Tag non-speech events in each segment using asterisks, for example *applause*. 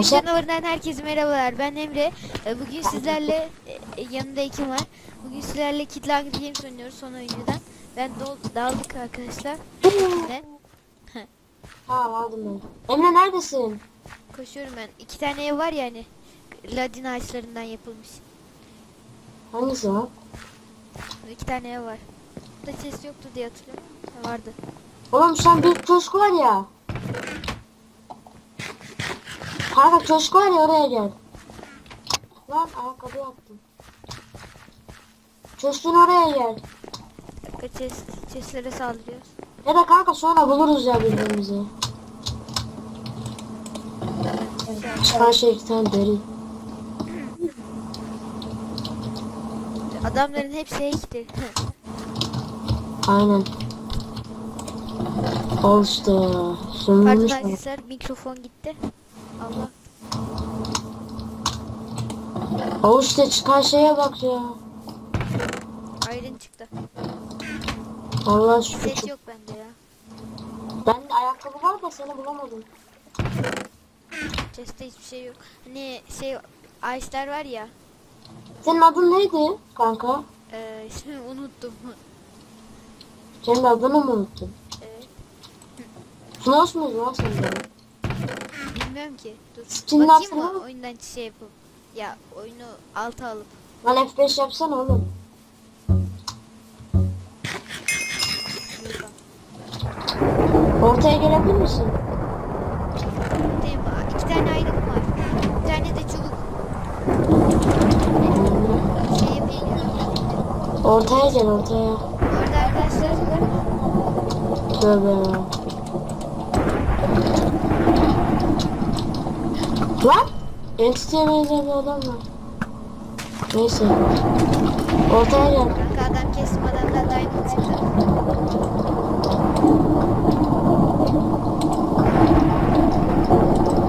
Başla. canavarından herkese merhabalar. Ben Emre. Ee, Bugün sizlerle e, yanında kim var? Bugün sizlerle Kid Hunger Games oynuyoruz son oyuncudan. Ben dol- daldık arkadaşlar. Ne? Ha aldım ben. Emre neredesin? Koşuyorum ben. İki tane ev var ya hani. Ladin ağaçlarından yapılmış. Hangisi o? İki tane ev var. Burada ses yoktu diye hatırlıyorum. Ha, vardı. Oğlum sen bir coşku var ya. Kanka coşku var ya oraya gel. Lan ayakkabı yaptım. Coşkun oraya gel. Dakika chest, chestlere saldırıyoruz. Ya da kanka sonra buluruz ya birbirimizi. Çıkan şey iki tane deri. Adamların hepsi ekti. Aynen. Al işte. Pardon arkadaşlar mikrofon gitti. Allah. Al işte çıkan şeye bak ya. Ayrın çıktı. Allah şükür. Ses yok bende ya. Ben ayakkabı var da seni bulamadım. Chest'te hiçbir şey yok. Hani şey ağaçlar var ya. Senin adın neydi kanka? Eee ismini unuttum. Senin adını mı unuttun? Evet. Fnos muydu lan senin adın? Bilmiyorum ki. Dur. Skin'ini Bakayım mı oyundan şey yapıp. Ya oyunu alta alıp. Lan F5 yapsana oğlum. Ortaya gelebilir misin? Değil mi? İki tane ayrım var. Bir tane de çubuk. Şey yapayım ya. Ortaya gel ortaya. Orada arkadaşlar Tövbe. Lan! Entity'ye benzeyen bir adam var. Neyse. Ortaya gel. kanka adam kestim adamdan diamond çıktı.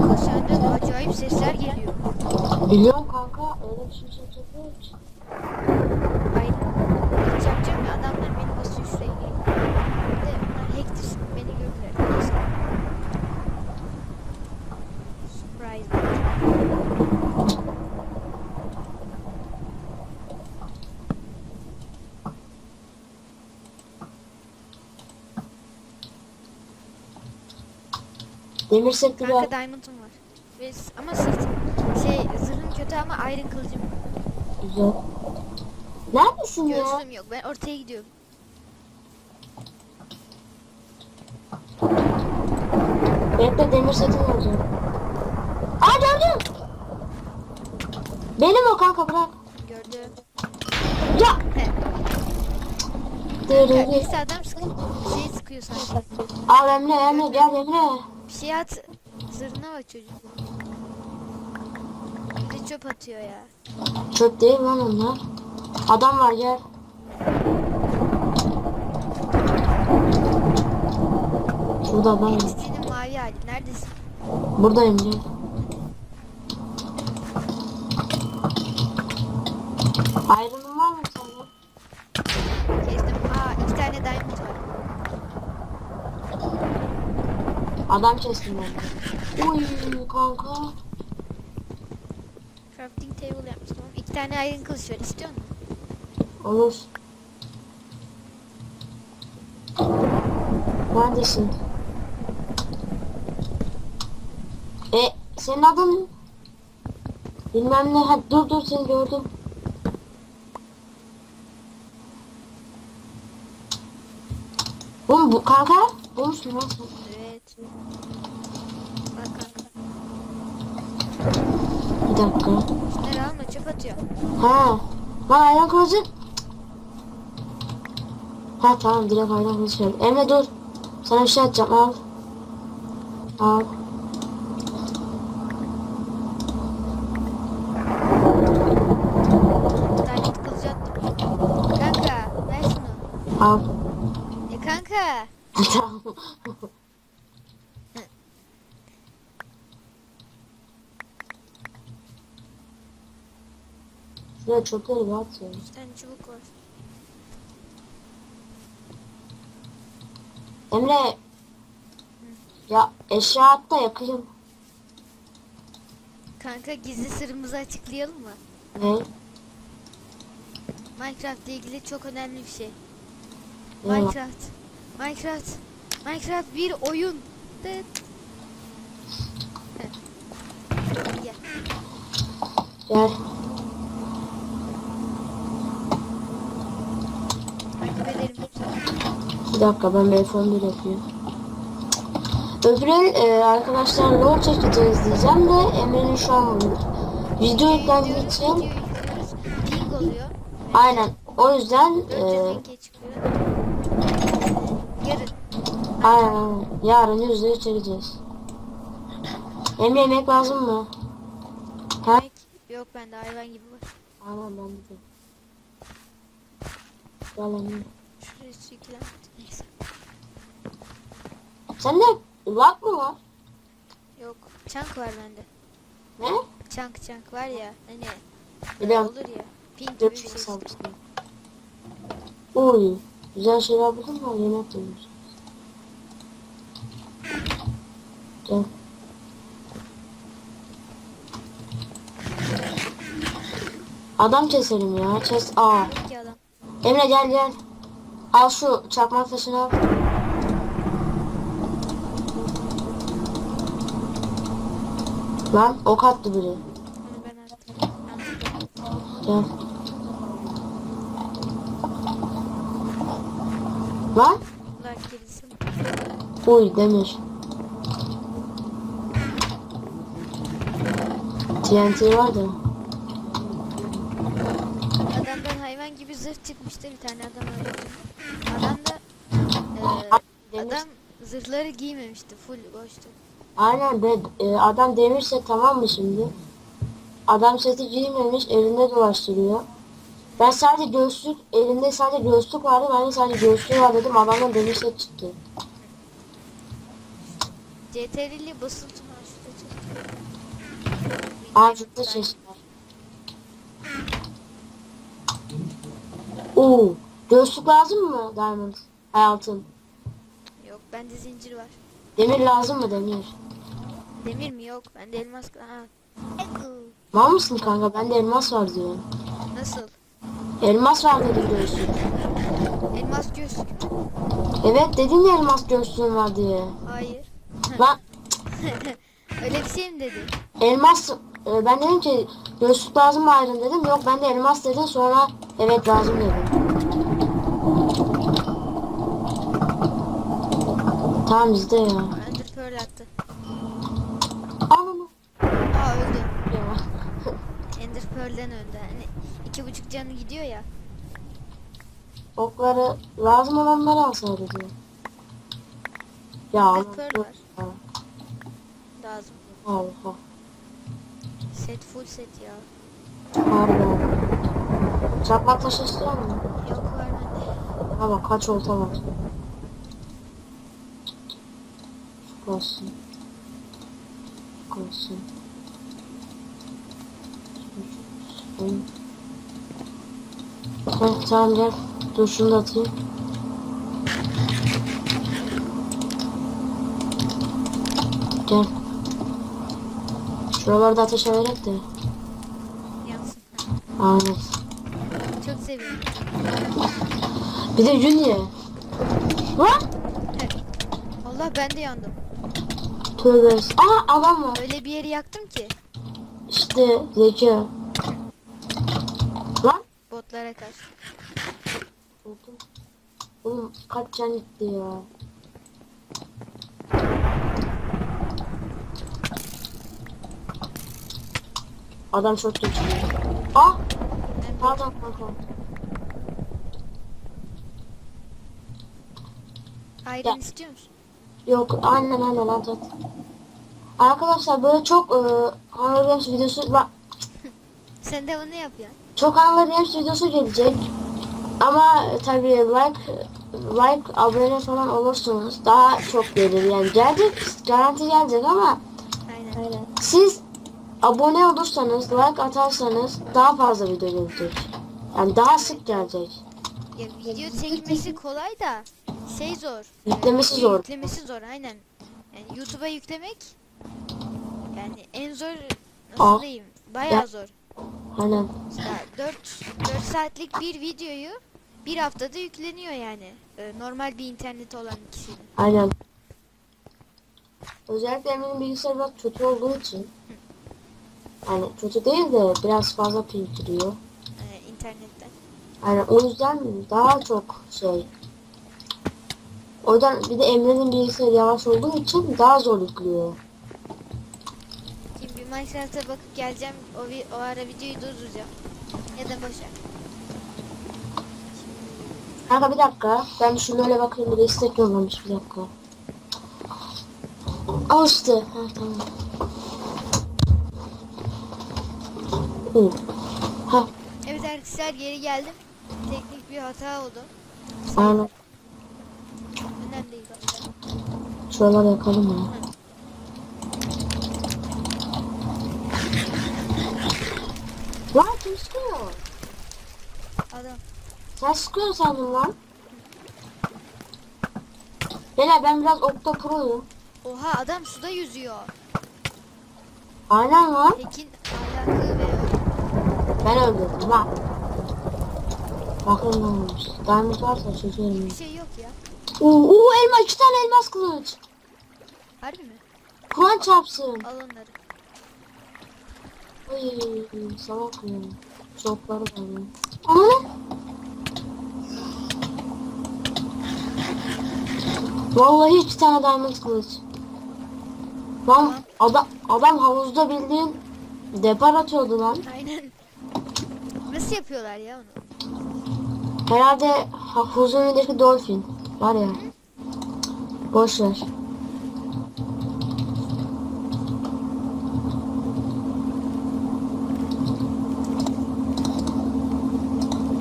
Koşandan acayip sesler geliyor. Biliyorum kanka. Öyle bir şey çekemiyorum ki. Aynen. Hiç yapacağım ya adamlar beni basıyor şuraya. Bir de bunlar hacktir. Beni gördüler. Neyse. Surprise. Demir bir Kanka diamond'um var. Ve, s- ama sırtım şey zırhım kötü ama iron kılıcım yok. Güzel. Neredesin ya? Göğsüm yok. Ben ortaya gidiyorum. Bekle demir setini alacağım. Aa gördüm. Benim o kanka bırak. Gördüm. Ya. He. Dırırı. Birisi adam sık şey sıkıyor sanki. Al Emre Emre gel Emre. Bir şey at. Zırhına bak çocuk. Bir de çöp atıyor ya. Çöp değil lan onlar. Adam var gel. Şurada adam var. Entity'nin mavi hali. Neredesin? Buradayım gel. Ayrılın var mı sende? Kestim. Aa iki tane diamond var. Adam kestim ben. Uy kanka. Crafting table yapmıştım. İki tane iron kılıç var. İstiyor musun? Olur. Neredesin? E senin adın bilmem ne. Hadi dur dur seni gördüm. Oğlum bu kanka bulmuş mu lan sen? Evet. Bak kanka. Bir dakika. Şunları alma çöp atıyor. Ha. Lan ayran kılıcı. Ha tamam direkt ayran kılıcı ver. Emre dur. Sana bir şey atacağım al. Al. Kanka ver şunu. Al. E kanka. *laughs* tamam. Şuraya bir at ya. Bir tane çubuk var. Emre. Ya eşya at da yakayım. Kanka gizli sırrımızı açıklayalım mı? Ne? Minecraft ile ilgili çok önemli bir şey. Ne? Minecraft. Minecraft. Minecraft bir oyun. Dıt. Gel. Takip ederim. Bir dakika ben telefon bir yapayım. Öbürü e, arkadaşlar lol çekeceğiz diyeceğim de Emre'nin şu an video Diyoruz, için aynen o yüzden e, aynen yarın yüzde yüz çekeceğiz. Emre yemek lazım mı? Ha? Yok bende hayvan gibi var. Aynen ben de. Emre. Şuraya çekilen. Sende lag mı var? Yok. Chunk var bende. Ne? Chunk chunk var ya. Hani Biliyorum. olur ya. Ping gibi bir şey. işte. sabırsın. Uy. Güzel şeyler buldun mu? Yemek yemiş. Gel. Adam keselim ya. Kes. Aa. Adam. Emre gel gel. Al şu çakmak taşını al. Lan ok attı biri. Gel. Lan. Bunlar kedisi mi? Uy demir. TNT var da. Adamdan hayvan gibi zırh çıkmıştı bir tane adam öldürdü. Adam da e, adam zırhları giymemişti. Full boştu. Aynen be, e, adam demirse tamam mı şimdi? Adam seti giymemiş elinde dolaştırıyor. Ben sadece göğüslük, elinde sadece göğüslük vardı. Ben de sadece göğüslüğü var dedim. Adamdan demir set çıktı. CTRL'i basılı tutma. Ağacıkta çeşitler. Oo, göğüslük lazım mı Diamond? Hayatım. Yok bende zincir var. Demir lazım mı demir? Demir mi yok? Bende elmas ha. Mal mısın kanka? Bende elmas var diyor. Nasıl? Elmas var dedim göğüslük. Elmas gözlük. Evet dedin ya elmas göğüslüğün var diye. Hayır. Lan *laughs* Öyle bir şey mi dedi? elmas e, ben dedim ki göğüslük lazım mı ayrım dedim. Yok ben de elmas dedim sonra evet lazım dedim. Tamam bizde ya. Ender Pearl attı. Ananı. Aa öldü. Ya. Ender Pearl'den öldü. Hani iki buçuk canı gidiyor ya. Okları lazım olanları alsaydı diyor. Ya Ender Pearl var. ya. Lazım. Allah. Set full set ya. Harbi. Çakmak taşı istiyor musun? Yok var bende. Ha bak kaç olta var. Şu olsun. Olsun. Heh, tamam gel. Dur şunu da atayım. Gel. Şuralarda ateş vererek de. Aynen. Çok seviyorum. Bir de Junior. Lan! Allah ben de yandım. Tövbe. Aa adam var. Öyle bir yeri yaktım ki. İşte zeka. Lan. Botlara karşı. Oğlum, Oğlum kaç can gitti ya. Adam çok geçiyor. Ah! Pardon pardon. Iron Ya. istiyor musun? Yok aynen aynen at at. Arkadaşlar böyle çok e, Hunger Games videosu bak Sen de onu yap ya. çok Hunger Games videosu gelecek. Ama tabii like like abone falan olursanız daha çok gelir yani gelecek garanti gelecek ama Aynen. siz abone olursanız, like atarsanız daha fazla video gelecek. Yani daha sık gelecek. Ya video çekmesi kolay da şey zor. Yüklemesi zor. Yüklemesi zor aynen. Yani YouTube'a yüklemek yani en zor nasıl Aa. diyeyim? Bayağı Ya. zor. Aynen. Mesela 4 4 saatlik bir videoyu bir haftada yükleniyor yani. Ee, normal bir interneti olan kişinin. Aynen. Özellikle Emin'in bilgisayarı biraz kötü olduğu için. Yani kötü değil de biraz fazla ping giriyor. Ee, internetten. Yani o yüzden daha çok şey. O yüzden bir de Emre'nin bilgisayarı yavaş olduğu için daha zor yüklüyor. Şimdi bir Minecraft'a bakıp geleceğim. O, vi- o ara videoyu durduracağım. Ya da boşver. Kanka bir dakika. Ben şunu öyle bakayım bir de istek yollamış bir dakika. Al işte. Ha tamam. Hı. Ha Evet arkadaşlar geri geldim. Teknik bir hata oldu. aynen. Önemli değil başka. Şuraları yakalım ya. Lan kim sıkıyor? Adam. Sen sıkıyor sandım lan. Beyler ben biraz Okta Pro'yum. Oha adam suda yüzüyor. Aynen lan. Tekin ve Ben öldürdüm lan. Bakın ne olmuş. Diamond varsa çözerim. bir şey yok ya. Oo, oo elma iki tane elmas kılıç. Harbi mi? Kur'an çarpsın. Al onları. Ay salak ya. Çokları var ya. Ana. Vallahi iki tane diamond kılıç. Lan adam, adam havuzda bildiğin depar atıyordu lan. Aynen. Nasıl yapıyorlar ya onu? Herhalde havuzun önündeki dolphin. Var ya. Boş ver.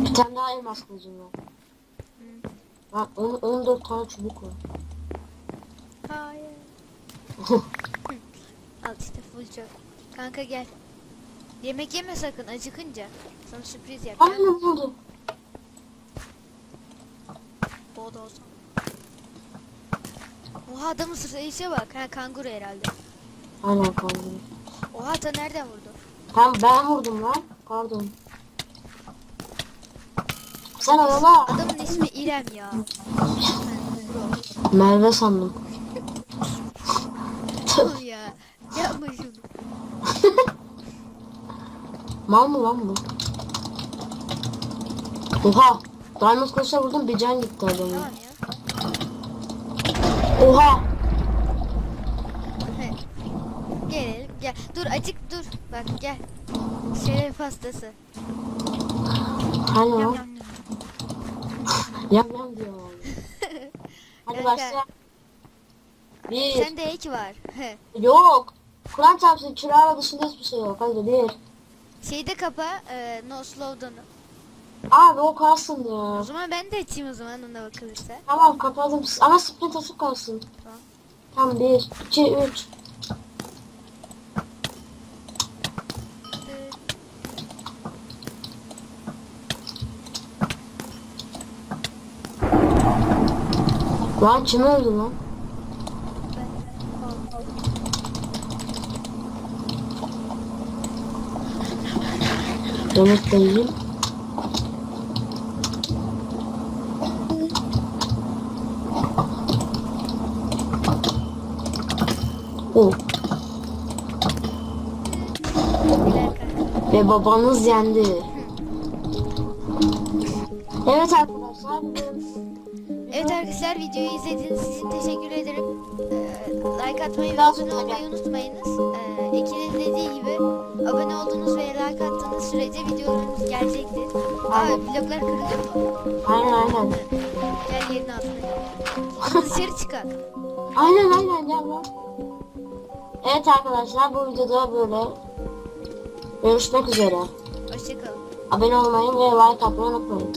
Bir tane daha elmas kılıcım var. On- 14 tane çubuk var. Hayır. *laughs* Al işte full çöp. Kanka gel. Yemek yeme sakın acıkınca. Sana sürpriz yapacağım. Anne ne oldu? Bodoz. Oha adamın sırayışa bak. Ha kanguru herhalde. Aynen kaldı. Oha ta nereden vurdu? Tamam ben vurdum lan. Pardon. Sen oyala. Adamın ismi İrem ya. Merve sandım. Ya. Yapma şunu. Mal mı lan bu? Oha. Diamond kılıçla vurdum bir can gitti adamın. Tamam ya. Oha. Gelelim gel. Dur acık dur. Bak gel. Şeref hastası. Hani Yam yam yam. Yam diyor. *laughs* Hadi başla. Bir. Sende ek var. Yok. Kur'an çarpsın kirala dışında hiçbir şey yok. Hadi bir. Şeyde kapa. E, no slowdown'u. Abi o kalsın O ya. zaman ben de açayım o zaman ona bakılırsa. Tamam kapadım. Ama sprint açık kalsın. Tamam. Tamam bir, iki, üç. Dı- Lan kim öldü lan? Demek değil. O Bilal kanka. ve babanız yendi. Evet arkadaşlar. Evet arkadaşlar videoyu izlediğiniz için teşekkür ederim. Ee, like atmayı ve abone olmayı unutmayınız. Ee, Ekin'in dediği gibi abone olduğunuz ve like attığınız sürece videolarımız gelecektir. Aa bloklar kırılıyor mu? Aynen aynen. Gel yerin altına. Dışarı çıkar. Aynen aynen gel lan. Evet arkadaşlar bu videoda böyle. Görüşmek üzere. Hoşçakalın. Abone olmayı ve like atmayı unutmayın.